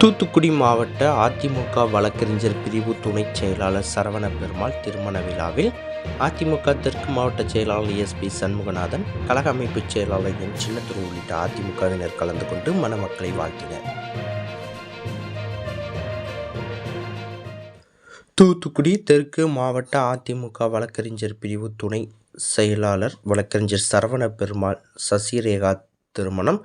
தூத்துக்குடி மாவட்ட அதிமுக வழக்கறிஞர் பிரிவு துணை செயலாளர் சரவண பெருமாள் திருமண விழாவில் அதிமுக தெற்கு மாவட்ட செயலாளர் எஸ்பி சண்முகநாதன் கழக அமைப்புச் செயலாளர் என் சின்னத்துறை உள்ளிட்ட அதிமுகவினர் கலந்து கொண்டு மணமக்களை வாழ்த்தினர். தூத்துக்குடி தெற்கு மாவட்ட அதிமுக வழக்கறிஞர் பிரிவு துணை செயலாளர் வழக்கறிஞர் சரவண பெருமாள் சசிரேகா திருமணம்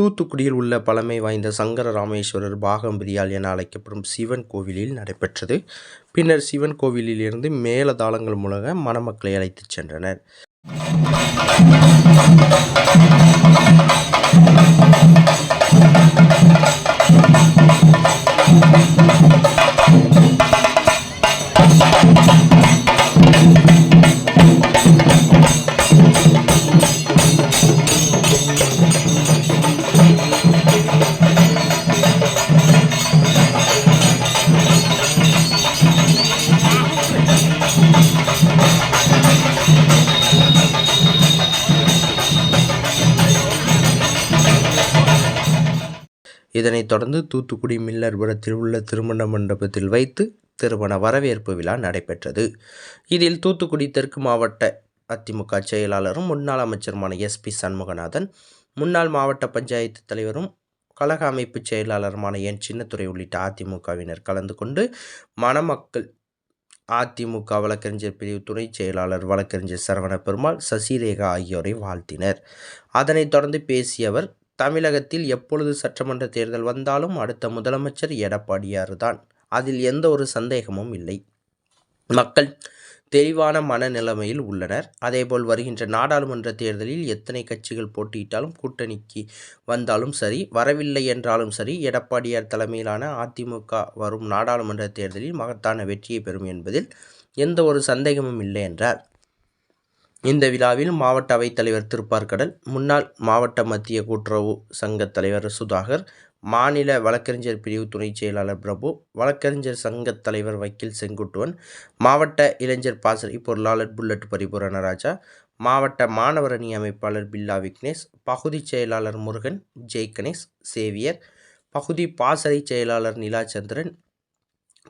தூத்துக்குடியில் உள்ள பழமை வாய்ந்த சங்கர ராமேஸ்வரர் பாகம்பிரியால் என அழைக்கப்படும் சிவன் கோவிலில் நடைபெற்றது. பின்னர் சிவன் கோவிலில் இருந்து மேலதாளங்கள் முழங்க மணமக்களை அழைத்துச் சென்றனர். இதனைத் தொடர்ந்து தூத்துக்குடி மில்லர்புரத்தில் உள்ள திருமண மண்டபத்தில் வைத்து திருமண வரவேற்பு விழா நடைபெற்றது. இதில் தூத்துக்குடி தெற்கு மாவட்ட அதிமுக செயலாளரும் முன்னாள் அமைச்சருமான எஸ்பி சண்முகநாதன் முன்னாள் மாவட்ட பஞ்சாயத்து தலைவரும் கழக அமைப்பு செயலாளருமான என். சின்னத்துறை உள்ளிட்ட அதிமுகவினர் கலந்து கொண்டு மணமக்கள் அதிமுக வழக்கறிஞர் பிரிவு துணை செயலாளர் வழக்கறிஞர் சரவண பெருமாள் சசிரேகா ஆகியோரை வாழ்த்தினர். அதனைத் தொடர்ந்து பேசிய அவர் தமிழகத்தில் எப்பொழுது சட்டமன்ற தேர்தல் வந்தாலும் அடுத்த முதலமைச்சர் எடப்பாடியார் தான் அதில் எந்த ஒரு சந்தேகமும் இல்லை. மக்கள் தெளிவான மனநிலைமையில் உள்ளனர். அதேபோல் வருகின்ற நாடாளுமன்ற தேர்தலில் எத்தனை கட்சிகள் போட்டியிட்டாலும் கூட்டணிக்கு வந்தாலும் சரி வரவில்லை என்றாலும் சரி எடப்பாடியார் தலைமையிலான அதிமுக வரும் நாடாளுமன்ற தேர்தலில் மகத்தான வெற்றியை பெறும் என்பதில் எந்த ஒரு சந்தேகமும் இல்லை என்றார். இந்த விழாவில் மாவட்ட அவைத்தலைவர் திருப்பார்கடல் முன்னாள் மாவட்ட மத்திய கூட்டுறவு சங்கத் தலைவர் சுதாகர் மாநில வழக்கறிஞர் பிரிவு துணைச் செயலாளர் பிரபு வழக்கறிஞர் சங்கத் தலைவர் வக்கீல் செங்குட்டுவன் மாவட்ட இளைஞர் பாசறை பொருளாளர் புல்லட் பரிபுரணராஜா மாவட்ட மாணவர் அணி அமைப்பாளர் பில்லா விக்னேஷ் பகுதி செயலாளர் முருகன் ஜெய் கணேஷ் சேவியர் பகுதி பாசறை செயலாளர் நிலாச்சந்திரன்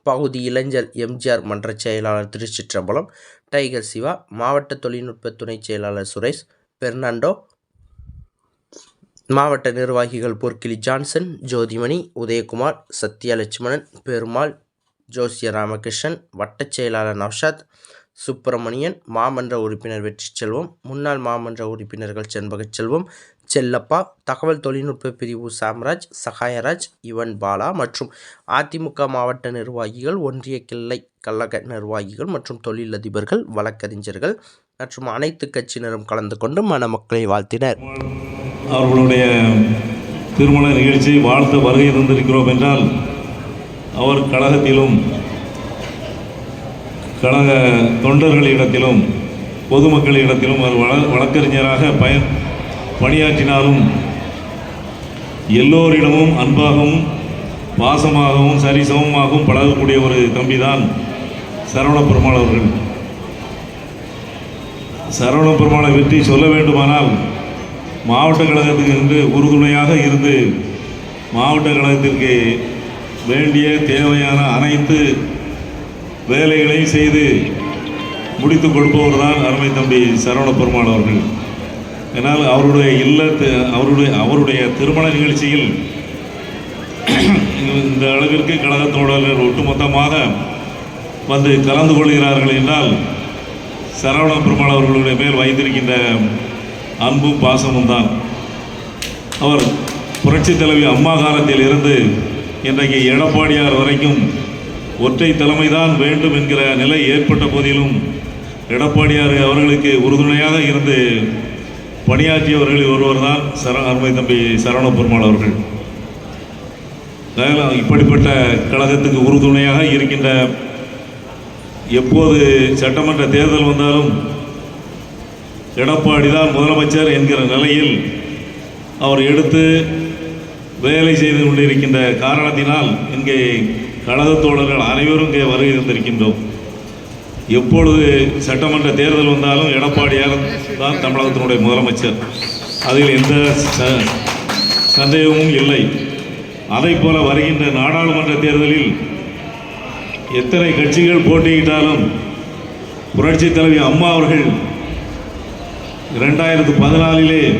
பகுதி இளைஞர் எம்ஜிஆர் மன்ற செயலாளர் திருச்சிற்றம்பலம் டைகர் சிவா மாவட்ட தொழில்நுட்ப துணை செயலாளர் சுரேஷ் பெர்னாண்டோ மாவட்ட நிர்வாகிகள் பொற்கிளி ஜான்சன் ஜோதிமணி உதயகுமார் சத்யலட்சுமணன் பெருமாள் ஜோசிய ராமகிருஷ்ணன் வட்டச் செயலாளர் நவ்ஷாத் சுப்பிரமணியன் மாமன்ற உறுப்பினர் வெற்றி செல்வம் முன்னாள் மாமன்ற உறுப்பினர்கள் செண்பகச் செல்வம் செல்லப்பா தகவல் தொழில்நுட்ப பிரிவு சாம்ராஜ் சகாயராஜ் யுவன் பாலா மற்றும் அதிமுக மாவட்ட நிர்வாகிகள் ஒன்றிய கிளை கழக நிர்வாகிகள் மற்றும் தொழிலதிபர்கள் வழக்கறிஞர்கள் மற்றும் அனைத்து கட்சியினரும் கலந்து கொண்டு மணமக்களை வாழ்த்தினர். அவர்களுடைய திருமண நிகழ்ச்சி வாழ்த்து வருகை தந்திருக்கிறோம் என்றால் அவர் கழகத்திலும் கழக தொண்டர்களிடத்திலும் பொதுமக்களிடத்திலும் அவர் வழ வழக்கறிஞராக பயன் பணியாற்றினாலும் எல்லோரிடமும் அன்பாகவும் பாசமாகவும் சரிசமமாகவும் பழகக்கூடிய ஒரு தம்பிதான் சரவண பெருமாள் அவர்கள். சரவண பெருமாளை பற்றி சொல்ல வேண்டுமானால் மாவட்ட கழகத்துக்கு என்று உறுதுணையாக இருந்து மாவட்ட கழகத்திற்கு வேண்டிய தேவையான அனைத்து வேலைகளையும் செய்து முடித்து கொடுப்பவர் தான் அருமை தம்பி சரவண பெருமாள் அவர்கள். ஏன்னால் அவருடைய இல்லத்து அவருடைய அவருடைய திருமண நிகழ்ச்சியில் இந்த அளவிற்கு கழகத்தோழர்கள் ஒட்டுமொத்தமாக வந்து கலந்து கொள்கிறார்கள் என்றால் சரவண பெருமாள் அவர்களுடைய மேல் வைத்திருக்கின்ற அன்பும் பாசமும் தான் அவர் புரட்சி தலைவி அம்மா காலத்தில் இருந்து இன்றைக்கு எடப்பாடியார் வரைக்கும் ஒற்றை தலைமைதான் வேண்டும் என்கிற நிலை ஏற்பட்ட போதிலும் எடப்பாடியார் அவர்களுக்கு உறுதுணையாக இருந்து பணியாற்றியவர்களில் ஒருவர் தான் சர அருமை தம்பி சரவண பெருமாள் அவர்கள். அதனால் இப்படிப்பட்ட கழகத்துக்கு உறுதுணையாக இருக்கின்ற எப்போது சட்டமன்ற தேர்தல் வந்தாலும் எடப்பாடி தான் முதலமைச்சர் என்கிற நிலையில் அவர் எடுத்து வேலை செய்து கொண்டிருக்கின்ற காரணத்தினால் இங்கே கழகத் தோழர்கள் அனைவரும் இங்கே வருகை தந்திருக்கின்றோம். எப்பொழுது சட்டமன்ற தேர்தல் வந்தாலும் எடப்பாடியார் தான் தமிழகத்தினுடைய முதலமைச்சர். அதில் எந்த ச- சந்தேகமும் இல்லை. அதை போல வருகின்ற நாடாளுமன்ற தேர்தலில் எத்தனை கட்சிகள் போட்டியிட்டாலும் புரட்சி தலைவி அம்மா அவர்கள் இரண்டாயிரத்து பதினாலிலே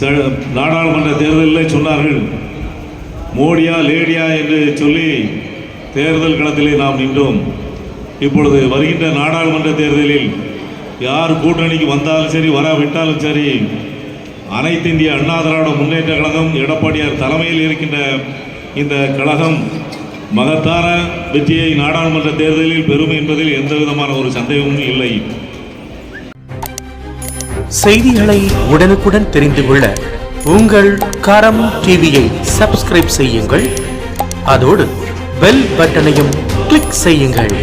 ச- நாடாளுமன்ற தேர்தலில் சொன்னார்கள் மோடியா லேடியா என்று சொல்லி தேர்தல் களத்திலே நாம் நின்றோம். இப்பொழுது வருகின்ற நாடாளுமன்ற தேர்தலில் யார் கூட்டணிக்கு வந்தாலும் சரி வராவிட்டாலும் சரி அனைத்து இந்திய அண்ணா திராவிட முன்னேற்ற கழகம் எடப்பாடியார் தலைமையில் இருக்கின்ற இந்த கழகம் மகத்தான வெற்றியை நாடாளுமன்ற தேர்தலில் பெறும் என்பதில் எந்த விதமான ஒரு சந்தேகமும் இல்லை. செய்திகளை உடனுக்குடன் தெரிந்து கொள்ள உங்கள் கரம் டிவியை சப்ஸ்கிரைப் செய்யுங்கள். அதோடு பெல் பட்டனையும் கிளிக் செய்யுங்கள்.